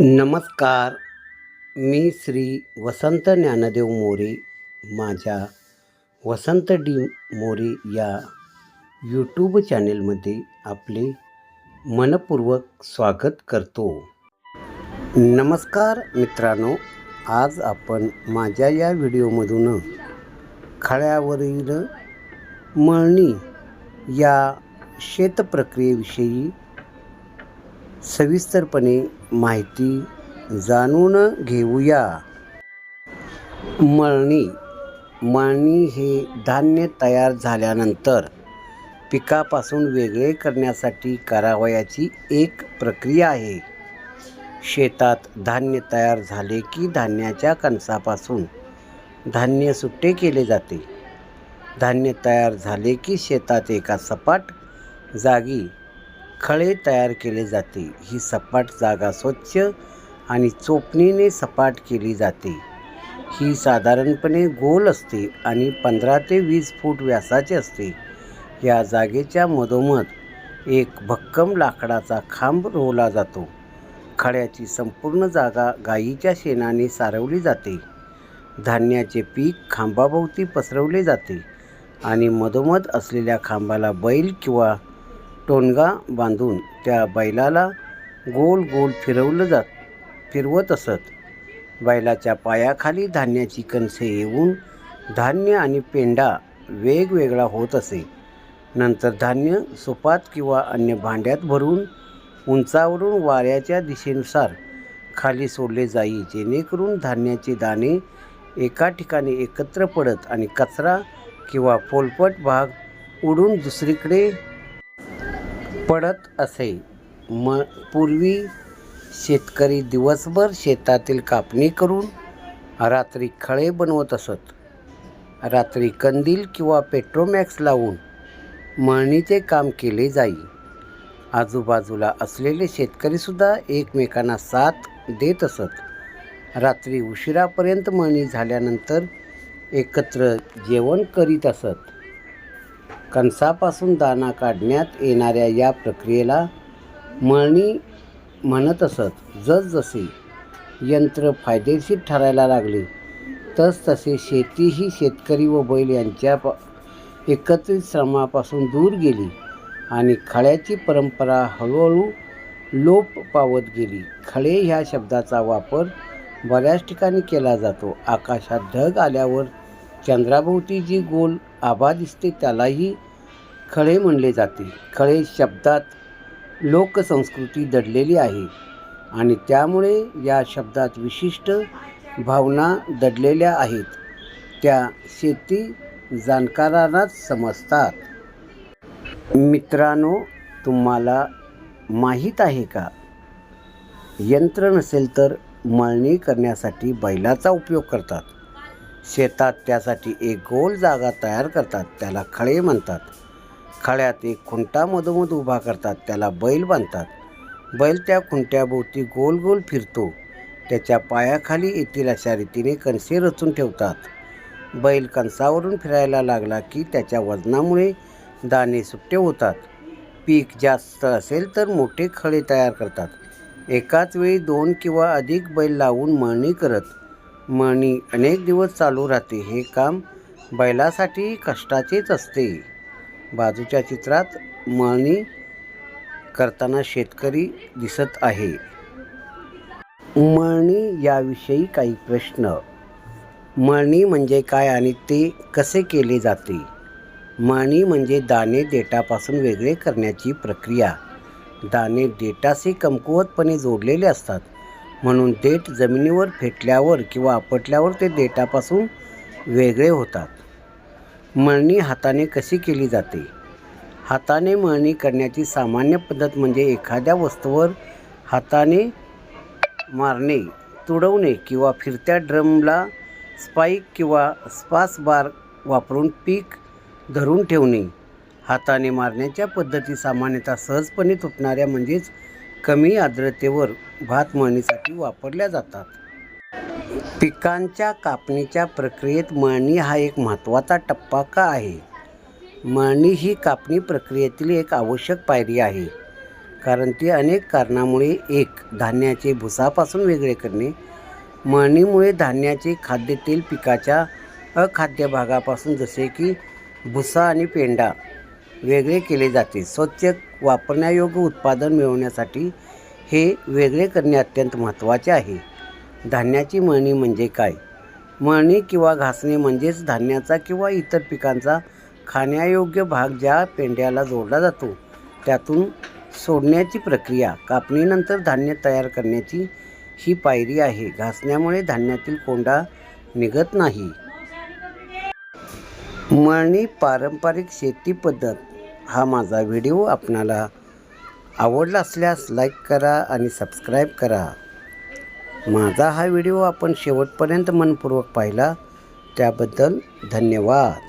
नमस्कार. मी श्री वसंत ज्ञानदेव मोरे. माझ्या वसंत डी मोरे या यूट्यूब चॅनेलमध्ये आपले मनपूर्वक स्वागत करतो. नमस्कार मित्रांनो. आज आपण माझ्या या व्हिडिओमधून खळ्यावरील मळणी या शेतप्रक्रियेविषयी सविस्तरपणे माहिती जाणून घेऊया. मळणी. मळणी हे धान्य तयार झाल्यानंतर पिकापासून वेगळे करण्यासाठी करावयाची एक प्रक्रिया आहे. शेतात धान्य तयार झाले की धान्याच्या कणसापासून धान्य सुट्टे केले जाते. धान्य तयार झाले की शेतात एका सपाट जागी खळे तयार केले जाते. ही सपाट जागा स्वच्छ आणि चोपणीने सपाट केली जाते. ही साधारणपणे गोल असते आणि पंधरा ते वीस फूट व्यासाची असते. या जागेच्या मधोमध एक भक्कम लाकडाचा खांब रोवला जातो. खळ्याची संपूर्ण जागा गाईच्या शेणाने सारवली जाते. धान्याचे पीक खांबाभोवती पसरवले जाते आणि मधोमध असलेल्या खांबाला बैल किंवा टोनगा बांधून त्या बैलाला गोल गोल फिरवलं जात फिरवत असत. बैलाच्या पायाखाली धान्याची कणसे येऊन धान्य आणि पेंडा वेगवेगळा होत असे. नंतर धान्य सुपात किंवा अन्य भांड्यात भरून उंचावरून वाऱ्याच्या दिशेनुसार खाली सोडले जाई जेणेकरून धान्याचे दाणे एका ठिकाणी एकत्र पडत आणि कचरा किंवा पोलपट भाग उडून दुसरीकडे पडत असे. म पूर्वी शेतकरी दिवसभर शेतातील कापणी करून रात्री खळे बनवत असत. रात्री कंदील किंवा पेट्रोमॅक्स लावून मळणीचे काम केले जाई. आजूबाजूला असलेले शेतकरीसुद्धा एकमेकांना साथ देत असत. रात्री उशिरापर्यंत मळणी झाल्यानंतर एकत्र जेवण करीत असत. कणसापासून दाणा काढण्यात येणाऱ्या या प्रक्रियेला मळणी म्हणत असत. जसजसे यंत्र फायदेशीर ठरायला लागले तसतसे शेती ही शेतकरी व बैल यांच्या प एकत्रित श्रमापासून दूर गेली आणि खळ्याची परंपरा हळूहळू लोप पावत गेली. खळे ह्या शब्दाचा वापर बऱ्याच ठिकाणी केला जातो. आकाशात ढग आल्यावर चंद्राभोवती जी गोल आभा दिसते त्यालाही खळे म्हणले जाते. खळे शब्दात लोकसंस्कृती दडलेली आहे आणि त्यामुळे या शब्दात विशिष्ट भावना दडलेल्या आहेत. त्या शेती जाणकारांनाच समजतात. मित्रांनो तुम्हाला माहीत आहे का? यंत्र नसेल तर मळणी करण्यासाठी बैलाचा उपयोग करतात. शेतात त्यासाठी एक गोल जागा तयार करतात त्याला खळे म्हणतात. खळ्यात एक खुंटा मधोमध उभा करतात त्याला बैल बांधतात. बैल त्या खुंट्याभोवती गोल गोल फिरतो. त्याच्या पायाखाली येतील अशा रीतीने कणसे रचून ठेवतात. बैल कणसावरून फिरायला लागला की त्याच्या वजनामुळे दाणे सुट्टे होतात. पीक जास्त असेल तर मोठे खळे तयार करतात. एकाच वेळी दोन किंवा अधिक बैल लावून मळणी करत मळणी अनेक दिवस चालू राहते. हे काम बैलासाठी कष्टाचेच असते. बाजूच्या चित्रात मळणी करताना शेतकरी दिसत आहे. मळणी याविषयी काही प्रश्न. मळणी म्हणजे काय आणि ते कसे केले जाते? मळणी म्हणजे दाणे देटापासून वेगळे करण्याची प्रक्रिया. दाणे देटाशी कमकुवतपणे जोडलेले असतात. म्हणून देठ जमिनीवर फेटल्यावर किंवा आपटल्यावर ते देठापासून वेगळे होतात. मळणी हाताने कशी केली जाते? हाताने मळणी करण्याची सामान्य पद्धत म्हणजे एखाद्या वस्तूवर हाताने मारणे तुडवणे किंवा फिरत्या ड्रमला स्पाईक किंवा स्पास बार वापरून पीक धरून ठेवणे. हाताने मारण्याच्या पद्धती सामान्यतः सहजपणे तुटणाऱ्या म्हणजेच कमी आर्द्रतेवर भात मळणीसाठी वापरल्या जातात. पिकांच्या कापणीच्या प्रक्रियेत मळणी हा एक महत्त्वाचा टप्पा का आहे? मळणी ही कापणी प्रक्रियेतील एक आवश्यक पायरी आहे कारण ती अनेक कारणामुळे एक धान्याचे भुसापासून वेगळे करणे मळणीमुळे धान्याचे खाद्यतेल पिकाच्या अखाद्य भागापासून जसे की भुसा आणि पेंडा वेगळे केले जाते. स्वच्छ वापरण्यायोग्य उत्पादन मिळवण्यासाठी हे वेगळे करणे अत्यंत महत्त्वाचे आहे. धान्याची मळणी म्हणजे काय? मळणी किंवा घासणे म्हणजेच धान्याचा किंवा इतर पिकांचा खाण्यायोग्य भाग ज्या पेंड्याला जोडला जातो त्यातून सोडण्याची प्रक्रिया कापणीनंतर धान्य तयार करण्याची ही पायरी आहे. घासण्यामुळे धान्यातील कोंडा निघत नाही. मळणी पारंपरिक शेती पद्धत हा माझा व्हिडिओ आपणाला आवडला असल्यास लाईक करा आणि सबस्क्राईब करा. माझा हा व्हिडिओ आपण शेवटपर्यंत मनपूर्वक पाहिला त्याबद्दल धन्यवाद.